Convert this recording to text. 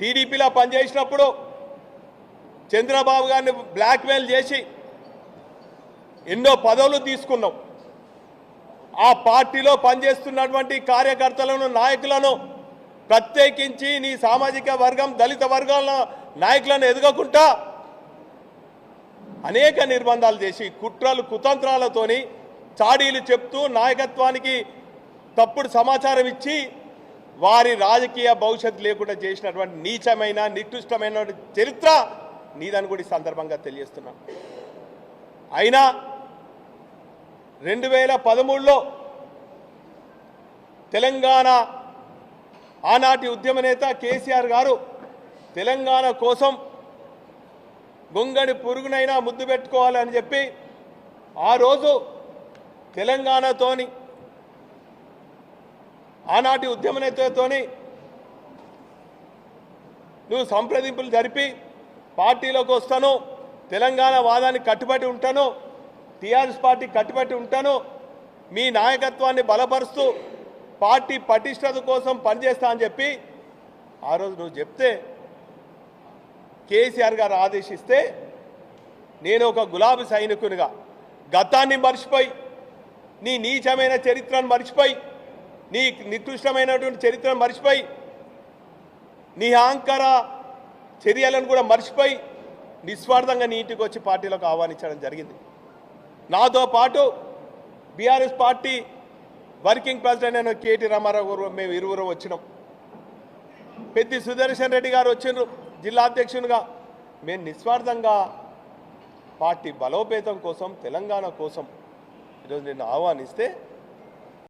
టీడీపీలో పనిచేసినప్పుడు చంద్రబాబు గారిని బ్లాక్మెయిల్ చేసి ఎన్నో పదవులు తీసుకున్నాం. ఆ పార్టీలో పనిచేస్తున్నటువంటి కార్యకర్తలను నాయకులను ప్రత్యేకించి నీ సామాజిక వర్గం దళిత వర్గాల నాయకులను ఎదగకుండా అనేక నిర్బంధాలు చేసి కుట్రలు కుతంత్రాలతోని చాడీలు చెప్తూ నాయకత్వానికి తప్పుడు సమాచారం ఇచ్చి వారి రాజకీయ భవిష్యత్తు లేకుండా చేసినటువంటి నీచమైన నికృష్టమైన చరిత్ర నీదని కూడా ఈ సందర్భంగా తెలియజేస్తున్నాం. అయినా రెండు వేల పదమూడులో తెలంగాణ ఆనాటి ఉద్యమ నేత కేసీఆర్ గారు తెలంగాణ కోసం గొంగడి పురుగునైనా ముద్దు పెట్టుకోవాలని చెప్పి ఆ రోజు తెలంగాణతోని ఆనాటి ఉద్యమ నేతతోని నువ్వు సంప్రదింపులు జరిపి పార్టీలోకి వస్తాను తెలంగాణ వాదానికి కట్టుబడి ఉంటాను టీఆర్ఎస్ పార్టీ కట్టుబడి ఉంటాను మీ నాయకత్వాన్ని బలపరుస్తూ పార్టీ పటిష్టత కోసం పనిచేస్తా అని చెప్పి ఆ రోజు నువ్వు చెప్తే కేసీఆర్ గారు ఆదేశిస్తే నేను ఒక గులాబీ సైనికునిగా. గతాన్ని మర్చిపోయి నీ నీచమైన చరిత్రను మర్చిపోయి నీ నికృష్టమైనటువంటి చరిత్రను మర్చిపోయి నీ అహంకార చర్యలను కూడా మర్చిపోయి నిస్వార్థంగా నీ ఇంటికి వచ్చి పార్టీలోకి ఆహ్వానించడం జరిగింది. నాతో పాటు బీఆర్ఎస్ పార్టీ వర్కింగ్ ప్రెసిడెంట్ అయిన కేటీ రామారావు గారు మేము ఇరువురు వచ్చినాం. పెద్ది సుదర్శన్ రెడ్డి గారు వచ్చిండ్రు జిల్లా అధ్యక్షునిగా. మేము నిస్వార్థంగా పార్టీ బలోపేతం కోసం తెలంగాణ కోసం ఈరోజు నేను ఆహ్వానిస్తే